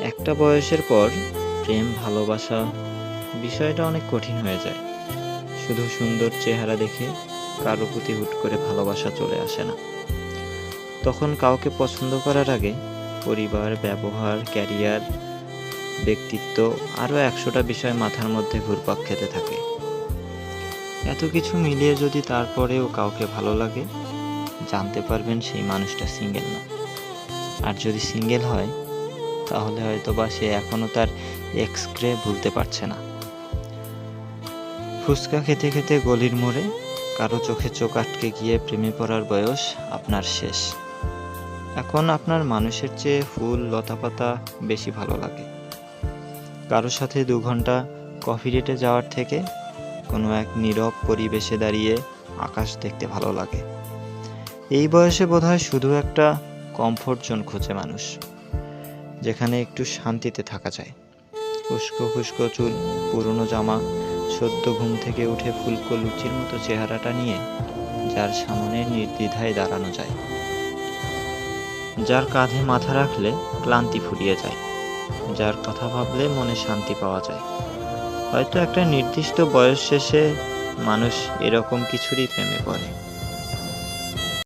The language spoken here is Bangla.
একটা বয়সের পর প্রেম, ভালোবাসা বিষয়টা অনেক কঠিন হয়ে যায়। শুধু সুন্দর চেহারা দেখে কারও প্রতি হুট করে ভালোবাসা চলে আসে না। তখন কাউকে পছন্দ করার আগে পরিবার, ব্যবহার, ক্যারিয়ার, ব্যক্তিত্ব আরও একশোটা বিষয় মাথার মধ্যে ঘুরপাক খেতে থাকে। এত কিছু মিলিয়ে যদি তারপরেও কাউকে ভালো লাগে, জানতে পারবেন সেই মানুষটা সিঙ্গেল না। আর যদি সিঙ্গেল হয় তাহলে হয়তো বা সে এখনও তার এক্সক্রে ভুলতে পারছে না। ফুচকা খেতে খেতে গলির মোড়ে কারও চোখে চোখ আটকে গিয়ে প্রেমে পড়ার বয়স আপনার শেষ। এখন আপনার মানুষের চেয়ে ফুল, লতাপাতা বেশি ভালো লাগে। কারোর সাথে দু ঘণ্টা কফি ডেটে যাওয়ার থেকে কোনো এক নীরব পরিবেশে দাঁড়িয়ে আকাশ দেখতে ভালো লাগে। এই বয়সে বোধহয় শুধু একটা কমফোর্ট জোন খোঁজে মানুষ। যেখানে একটু শান্তিতে থাকা যায়। উস্কো খুস্কো চুল, পুরনো জামা, সদ্য ঘুম থেকে উঠে ফুলকো লুচির মতো চেহারাটা নিয়ে যার সামনে নির্দ্বিধায় দাঁড়ানো যায়। যার কাঁধে মাথা রাখলে ক্লান্তি ফুরিয়ে যায়, যার কথা ভাবলে মনে শান্তি পাওয়া যায়। হয়তো একটা নির্দিষ্ট বয়স শেষে মানুষ এরকম কিছুরই প্রেমে পড়ে।